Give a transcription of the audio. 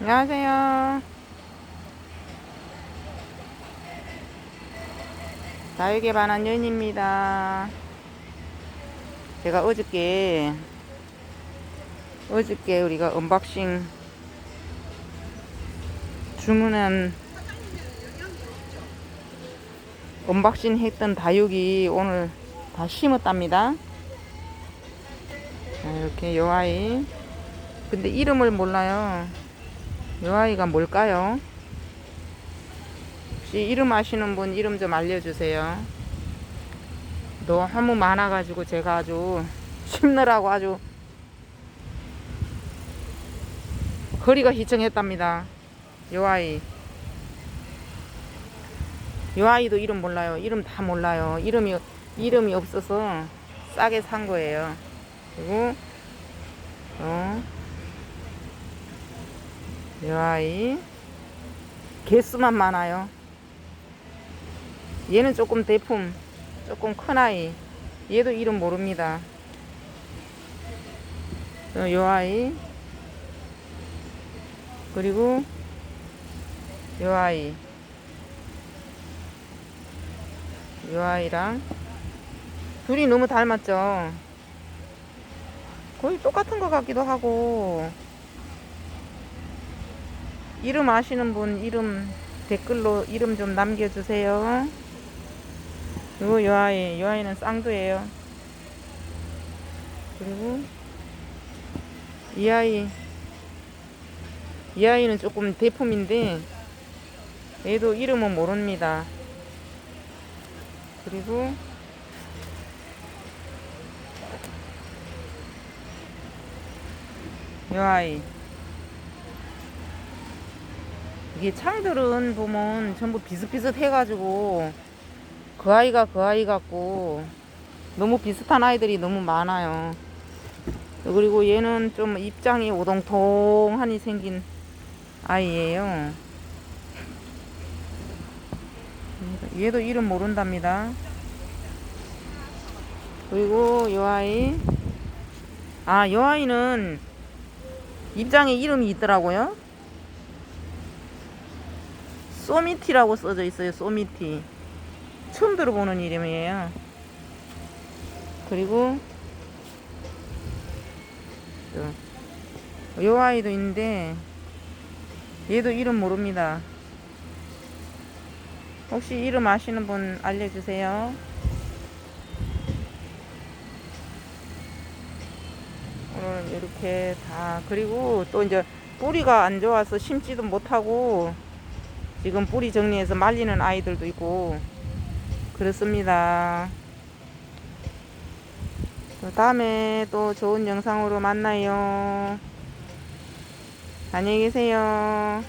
안녕하세요. 다육에 반한 연입니다. 제가 어저께 어저께 우리가 언박싱 주문한 언박싱 했던 다육이 오늘 다 심었답니다. 자, 이렇게 요 아이. 근데 이름을 몰라요. 요 아이가 뭘까요? 혹시 이름 아시는 분 이름 좀 알려주세요. 너무 많아가지고 제가 아주 심느라고 아주 거리가 희청했답니다. 요 아이. 요 아이도 이름 몰라요. 이름 다 몰라요. 이름이 이름이 없어서 싸게 산 거예요. 그리고 어, 요 아이 개수만 많아요. 얘는 조금 대품, 조금 큰 아이. 얘도 이름 모릅니다. 어, 요 아이 그리고 요 아이 요 아이랑 둘이 너무 닮았죠. 거의 똑같은 것 같기도 하고 이름 아시는 분 이름 댓글로 이름 좀 남겨주세요. 그리고 요 아이, 요 아이는 쌍두예요. 그리고 이 아이, 이 아이는 조금 대품인데 얘도 이름은 모릅니다. 그리고 요 아이 이게 창들은 보면 전부 비슷비슷 해가지고 그 아이가 그 아이 같고 너무 비슷한 아이들이 너무 많아요. 그리고 얘는 좀 입장이 오동통하니 생긴 아이예요. 얘도 이름 모른답니다. 그리고 요 아이 아요 아이는 입장에 이름이 있더라고요. 소미티라고 써져 있어요. 소미티. 처음 들어보는 이름이에요. 그리고 또, 요 아이도 있는데 얘도 이름 모릅니다. 혹시 이름 아시는 분 알려주세요. 오늘 이렇게 다 그리고 또 이제 뿌리가 안 좋아서 심지도 못하고 지금 뿌리 정리해서 말리는 아이들도 있고 그렇습니다. 또 다음에 또 좋은 영상으로 만나요. 안녕히 계세요.